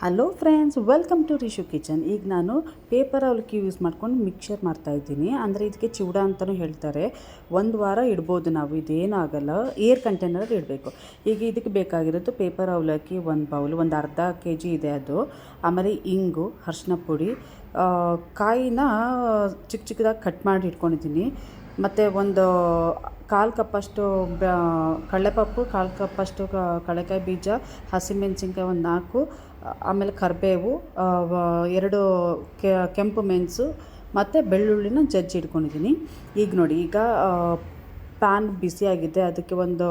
Hello friends welcome to Rishu kitchen ಈಗ ನಾನು paper ಅವಲಕ್ಕಿ ಯೂಸ್ ಮಾಡ್ಕೊಂಡು ಮಿಕ್ಸರ್ ಮಾಡ್ತಾಯಿದ್ದೀನಿ ಅಂದರೆ ಇದಕ್ಕೆ ಚಿವಡ ಅಂತಲೂ ಹೇಳ್ತಾರೆ. ಒಂದು ವಾರ ಇಡ್ಬೋದು ನಾವು ಇದೇನೂ ಆಗಲ್ಲ ಏರ್ ಕಂಟೈನರಲ್ಲಿ ಇಡಬೇಕು. ಈಗ ಇದಕ್ಕೆ ಬೇಕಾಗಿರೋದು ಪೇಪರ್ ಅವಲಕ್ಕಿ ಒಂದು ಬೌಲ್ ಒಂದು ಅರ್ಧ ಕೆ ಜಿ ಇದೆ ಅದು. ಆಮೇಲೆ ಇಂಗು ಅರ್ಶಿನ ಪುಡಿ ಕಾಯಿನ ಚಿಕ್ಕ ಚಿಕ್ಕದಾಗಿ ಕಟ್ ಮಾಡಿ ಇಟ್ಕೊಂಡಿದ್ದೀನಿ. ಮತ್ತು ಒಂದು ಕಾಲು ಕಪ್ಪಷ್ಟು ಕಡಲೆಪಪ್ಪು ಕಾಲು ಕಪ್ಪಷ್ಟು ಕಡಲೆಕಾಯಿ ಬೀಜ, ಹಸಿಮೆಣಸಿನ್ಕಾಯಿ ಒಂದು ನಾಲ್ಕು, ಆಮೇಲೆ ಕರಿಬೇವು ಎರಡು ಕೆಂಪು ಮೆಣಸು, ಮತ್ತು ಬೆಳ್ಳುಳ್ಳಿನ ಜಜ್ಜಿ ಇಟ್ಕೊಂಡಿದ್ದೀನಿ ಈಗ ನೋಡಿ, ಈಗ ಪ್ಯಾನ್ ಬಿಸಿಯಾಗಿದೆ ಅದಕ್ಕೆ ಒಂದು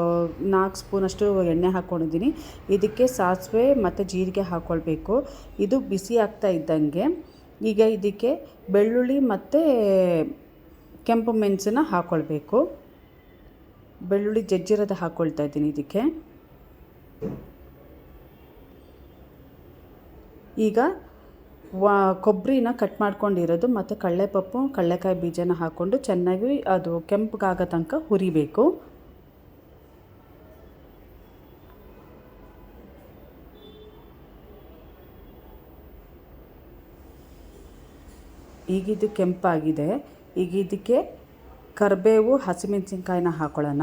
ನಾಲ್ಕು ಸ್ಪೂನಷ್ಟು ಎಣ್ಣೆ ಹಾಕ್ಕೊಂಡಿದ್ದೀನಿ ಇದಕ್ಕೆ ಸಾಸಿವೆ ಮತ್ತು ಜೀರಿಗೆ ಹಾಕ್ಕೊಳ್ಬೇಕು ಇದು ಬಿಸಿ ಆಗ್ತಾ ಇದ್ದಂಗೆ. ಈಗ ಇದಕ್ಕೆ ಬೆಳ್ಳುಳ್ಳಿ ಮತ್ತು ಕೆಂಪು ಮೆಣಸನ್ನು ಹಾಕ್ಕೊಳ್ಬೇಕು ಬೆಳ್ಳುಳ್ಳಿ ಜಜ್ಜಿರೋದು ಹಾಕ್ಕೊಳ್ತಾ ಇದ್ದೀನಿ ಇದಕ್ಕೆ. ಈಗ ವಾ ಕೊಬ್ಬರಿನ ಕಟ್ ಮಾಡ್ಕೊಂಡಿರೋದು ಮತ್ತು ಕಡಲೆಪಪ್ಪು ಕಡಲೆಕಾಯಿ ಬೀಜನ ಹಾಕ್ಕೊಂಡು ಚೆನ್ನಾಗಿ ಅದು ಕೆಂಪಗಾಗೋ ತನಕ ಹುರಿಬೇಕು. ಈಗಿದ್ದು ಕೆಂಪಾಗಿದೆ. ಈಗ ಇದಕ್ಕೆ ಕರಿಬೇವು ಹಸಿಮೆಣಸಿನ್ಕಾಯಿನ ಹಾಕೊಳ್ಳೋಣ.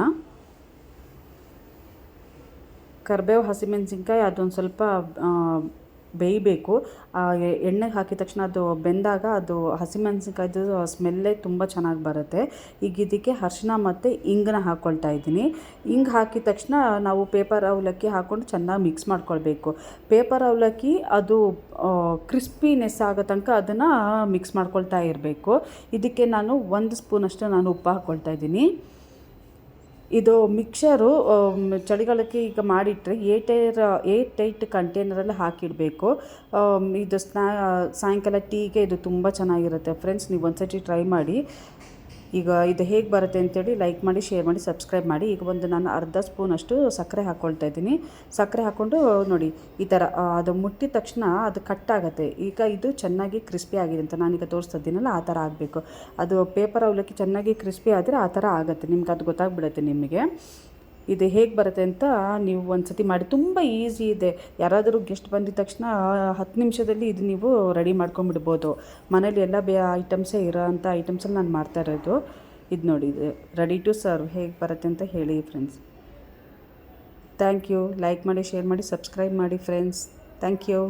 ಕರಿಬೇವು ಹಸಿಮೆಣಸಿನ್ಕಾಯಿ ಅದೊಂದು ಸ್ವಲ್ಪ ಬೇಯಬೇಕು. ಎಣ್ಣೆಗೆ ಹಾಕಿದ ತಕ್ಷಣ ಅದು ಬೆಂದಾಗ ಅದು ಹಸಿಮೆಣಸಿನ್ಕಾಯ್ದು ಸ್ಮೆಲ್ಲೇ ತುಂಬ ಚೆನ್ನಾಗಿ ಬರುತ್ತೆ. ಈಗ ಇದಕ್ಕೆ ಅರ್ಶಿನ ಮತ್ತು ಇಂಗನ್ನ ಹಾಕ್ಕೊಳ್ತಾ ಇದ್ದೀನಿ. ಇಂಗು ಹಾಕಿದ ತಕ್ಷಣ ನಾವು ಪೇಪರ್ ಅವಲಕ್ಕಿ ಹಾಕ್ಕೊಂಡು ಚೆನ್ನಾಗಿ ಮಿಕ್ಸ್ ಮಾಡ್ಕೊಳ್ಬೇಕು. ಪೇಪರ್ ಅವಲಕ್ಕಿ ಅದು ಕ್ರಿಸ್ಪಿನೆಸ್ ಆಗೋ ತನಕ ಅದನ್ನು ಮಿಕ್ಸ್ ಮಾಡ್ಕೊಳ್ತಾ ಇರಬೇಕು. ಇದಕ್ಕೆ ನಾನು ಒಂದು ಸ್ಪೂನಷ್ಟು ನಾನು ಉಪ್ಪು ಹಾಕ್ಕೊಳ್ತಾ ಇದ್ದೀನಿ. ಇದು ಮಿಕ್ಸರು ಚಳಿಗಾಲಕ್ಕೆ ಈಗ ಮಾಡಿಟ್ಟರೆ ಏಟ್ ಏರ್ ಏಟ್ ಏಟ್ ಕಂಟೈನರಲ್ಲಿ ಹಾಕಿಡಬೇಕು. ಇದು ಸ್ನಾ, ಸಾಯಂಕಾಲ ಟೀಗೆ ಇದು ತುಂಬ ಚೆನ್ನಾಗಿರುತ್ತೆ. ಫ್ರೆಂಡ್ಸ್ ನೀವು ಒಂದ್ಸತಿ ಟ್ರೈ ಮಾಡಿ. ಈಗ ಇದು ಹೇಗೆ ಬರುತ್ತೆ ಅಂತೇಳಿ ಲೈಕ್ ಮಾಡಿ, ಶೇರ್ ಮಾಡಿ, ಸಬ್ಸ್ಕ್ರೈಬ್ ಮಾಡಿ. ಈಗ ಒಂದು ನಾನು ಅರ್ಧ ಸ್ಪೂನಷ್ಟು ಸಕ್ಕರೆ ಹಾಕ್ಕೊಳ್ತಾ ಇದ್ದೀನಿ. ಸಕ್ಕರೆ ಹಾಕ್ಕೊಂಡು ನೋಡಿ, ಈ ಥರ ಅದು ಮುಟ್ಟಿದ ತಕ್ಷಣ ಅದು ಕಟ್ಟಾಗತ್ತೆ ಈಗ ಇದು ಚೆನ್ನಾಗಿ ಕ್ರಿಸ್ಪಿ ಆಗಿದೆ ಅಂತ ನಾನೀಗ ತೋರಿಸ್ತಾ ಇದ್ದೀನಲ್ಲ ಆ ಥರ ಆಗಬೇಕು. ಅದು ಪೇಪರ್ ಅವಲಕ್ಕಿ ಚೆನ್ನಾಗಿ ಕ್ರಿಸ್ಪಿ ಆದರೆ ಆ ಥರ ಆಗುತ್ತೆ. ನಿಮ್ಗೆ ಅದು ಗೊತ್ತಾಗ್ಬಿಡುತ್ತೆ ನಿಮಗೆ. ಇದು ಹೇಗೆ ಬರುತ್ತೆ ಅಂತ ನೀವು ಒಂದು ಸತಿ ಮಾಡಿ. ತುಂಬ ಈಸಿ ಇದೆ. ಯಾರಾದರೂ ಗೆಸ್ಟ್ ಬಂದಿದ ತಕ್ಷಣ ಹತ್ತು ನಿಮಿಷದಲ್ಲಿ ಇದು ನೀವು ರೆಡಿ ಮಾಡ್ಕೊಂಬಿಡ್ಬೋದು ಮನೇಲಿ ಎಲ್ಲ ಬೇ ಐಟಮ್ಸೇ ಇರೋ ಅಂಥ ಐಟಮ್ಸಲ್ಲಿ ನಾನು ಮಾಡ್ತಾ ಇರೋದು. ಇದು ನೋಡಿ, ಇದು ರೆಡಿ ಟು ಸರ್ವ್ ಹೇಗೆ ಬರುತ್ತೆ ಅಂತ ಹೇಳಿ ಫ್ರೆಂಡ್ಸ್ ಥ್ಯಾಂಕ್ ಯು ಲೈಕ್ ಮಾಡಿ ಶೇರ್ ಮಾಡಿ ಸಬ್ಸ್ಕ್ರೈಬ್ ಮಾಡಿ ಫ್ರೆಂಡ್ಸ್ ಥ್ಯಾಂಕ್ ಯು